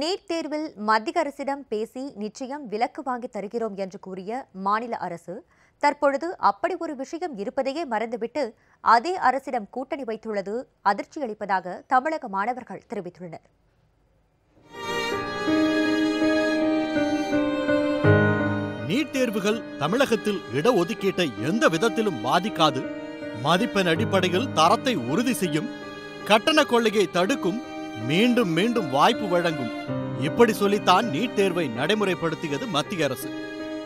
NEET தேர்வில் மத்திய அரசிடம் பேசி நிச்சயம் விலக்கு வாங்கி தருகிறோம் என்று கூறிய மாநில அரசு தற்பொழுது அப்படி ஒரு விஷயம் இருப்பதையே மறந்துவிட்டு அதே அரசிடம் கூட்டணி வைத்துள்ளது அதிர்ச்சியளிப்பதாக தமிழக மாணவர்கள் தெரிவித்துள்ளனர். நீட் தேர்வுகள் தமிழகத்தில் இடஒதுக்கீட்டை எந்த விதத்திலும் பாதிக்காது. மதிப்பெண் அடிப்படையில் தரத்தை உறுதி செய்யும் கட்டண கொள்ளையை தடுக்கும் மீண்டும் மீண்டும் வாய்ப்பு வழங்கும். இப்படி சொல்லித்தான் நீட் தேர்வை நடைமுறைப்படுத்தியது மத்திய அரசு.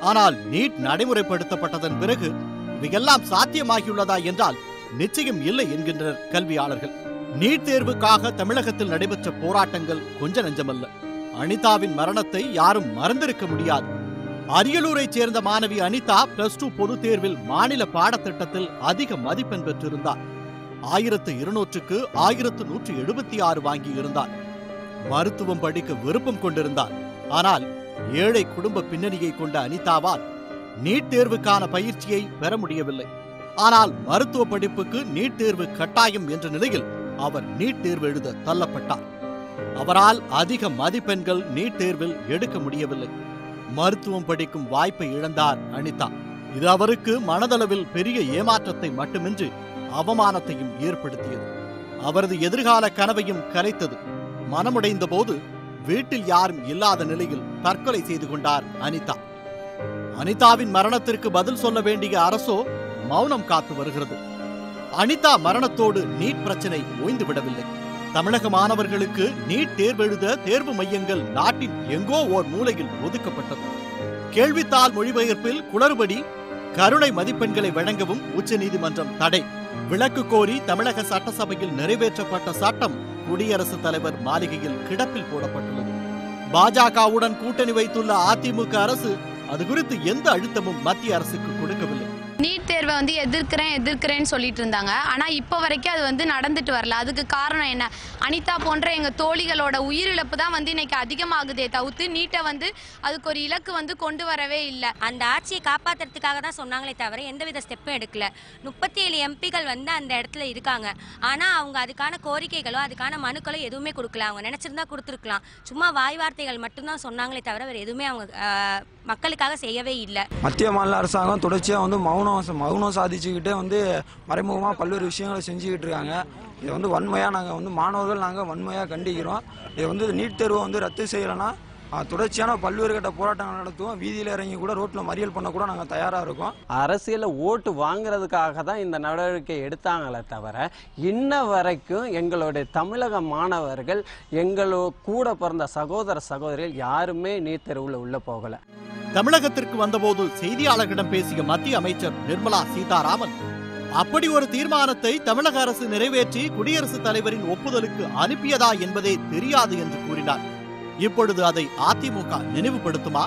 ஆனால் நீட் நடைமுறைப்படுத்தப்பட்டதன் பிறகு இவையெல்லாம் சாத்தியமாகியுள்ளதா என்றால் நிச்சயம் இல்லை என்கின்றனர் கல்வியாளர்கள். நீட் தேர்வுக்காக தமிழகத்தில் நடைபெற்ற போராட்டங்கள் கொஞ்ச நஞ்சமல்ல. அனிதாவின் மரணத்தை யாரும் மறந்திருக்க முடியாது. அரியலூரைச் சேர்ந்த மாணவி அனிதா பிளஸ் டூ பொதுத் தேர்வில் மாநில பாடத்திட்டத்தில் அதிக மதிப்பெண் பெற்றிருந்தார். ஆயிரத்து இருநூற்றுக்கு ஆயிரத்து நூற்று எழுபத்தி ஆறு வாங்கி இருந்தார் மருத்துவம் படிக்க விருப்பம் கொண்டிருந்தார் ஆனால் ஏழை குடும்ப பின்னணியை கொண்ட அனிதாவால் நீட் தேர்வுக்கான பயிற்சியை பெற முடியவில்லை. ஆனால் மருத்துவ படிப்புக்கு நீட் தேர்வு கட்டாயம் என்ற நிலையில் அவர் நீட் தேர்வு எழுத தள்ளப்பட்டார். அவரால் அதிக மதிப்பெண்கள் நீட் தேர்வில் எடுக்க முடியவில்லை. மருத்துவம் படிக்கும் வாய்ப்பை இழந்தார் அனிதா. இது அவருக்கு மனதளவில் பெரிய ஏமாற்றத்தை மட்டுமின்றி அவமானத்தையும் ஏற்படுத்தியது. அவரது எதிர்கால கனவையும் கலைத்தது. மனமுடைந்த போது வீட்டில் யாரும் இல்லாத நிலையில் தற்கொலை செய்து கொண்டார் அனிதா. அனிதாவின் மரணத்திற்கு பதில் சொல்ல வேண்டிய அரசோ மௌனம் காத்து வருகிறது. அனிதா மரணத்தோடு நீட் பிரச்சனை ஓய்ந்து விடவில்லை. தமிழக மாணவர்களுக்கு நீட் தேர்வெழுத தேர்வு மையங்கள் நாட்டின் எங்கோ ஓர் மூலையில் ஒதுக்கப்பட்டது. கேள்வித்தாள் மொழிபெயர்ப்பில் குளறுபடி கருணை மதிப்பெண்களை வழங்கவும் உச்சநீதிமன்றம் தடை. விளக்கு கோரி தமிழக சட்டசபையில் நிறைவேற்றப்பட்ட சட்டம் குடியரசுத் தலைவர் மாளிகையில் கிடப்பில் போடப்பட்டுள்ளது. பாஜகவுடன் கூட்டணி வைத்துள்ள அதிமுக அரசு அது குறித்து எந்த அழுத்தமும் மத்திய அரசுக்கு கொடுக்கவில்லை. தேர்வை வந்து எதிர்க்கிறேன் எதிர்க்கிறேன்னு சொல்லிட்டு இருந்தாங்க. ஆனால் இப்போ வரைக்கும் அது வந்து நடந்துட்டு வரல. அதுக்கு காரணம் என்ன? அனிதா போன்ற எங்கள் தோழிகளோட உயிரிழப்பு தான் வந்து இன்னைக்கு அதிகமாகுதே தவிர்த்து நீட்டை வந்து அதுக்கு ஒரு இலக்கு வந்து கொண்டு வரவே இல்லை. அந்த ஆட்சியை காப்பாத்துறதுக்காக தான் சொன்னாங்களே தவிர எந்தவித ஸ்டெப்பும் எடுக்கல. முப்பத்தி ஏழு எம்பிகள் வந்து அந்த இடத்துல இருக்காங்க. ஆனா அவங்க அதுக்கான கோரிக்கைகளோ அதுக்கான மனுக்களோ எதுவுமே கொடுக்கல. அவங்க நினைச்சிருந்தா கொடுத்துருக்கலாம். சும்மா வாய் வார்த்தைகள் மட்டும்தான் சொன்னாங்களே தவிர வேற எதுவுமே அவங்க மக்களுக்காக செய்யவே இல்லை. மத்திய மாநில அரசாங்கம் தொடர்ச்சியாக வந்து மௌனம் மௌனம் சாதிச்சுக்கிட்டே வந்து மறைமுகமாக பல்வேறு விஷயங்களை செஞ்சுக்கிட்டு இருக்காங்க. இதை வந்து வன்மையாக நாங்கள் வந்து மாணவர்கள் நாங்கள் வன்மையாக கண்டிக்கிறோம். இதை வந்து நீட் தேர்வை வந்து ரத்து செய்யலைன்னா தொடர்ச்சியான பல்வேறு கட்ட போராட்டங்கள் நடத்துவோம். வீதியில் இறங்கி கூட ரோட்டில் மறியல் பண்ண கூட நாங்கள் தயாராக இருக்கோம். அரசியல ஓட்டு வாங்குறதுக்காக தான் இந்த நடவடிக்கை எடுத்தாங்களே தவிர இன்ன வரைக்கும் எங்களுடைய தமிழக மாணவர்கள் எங்களோ கூட பிறந்த சகோதர சகோதரிகள் யாருமே நீட் தேர்வுல உள்ள போகல. தமிழகத்திற்கு வந்தபோது செய்தியாளர்களிடம் பேசிய மத்திய அமைச்சர் நிர்மலா சீதாராமன் அப்படி ஒரு தீர்மானத்தை தமிழக அரசு நிறைவேற்றி குடியரசுத் தலைவரின் ஒப்புதலுக்கு அனுப்பியதா என்பதே தெரியாது என்று கூறினார். இப்பொழுது அதை அதிமுக நினைவுபடுத்துமா?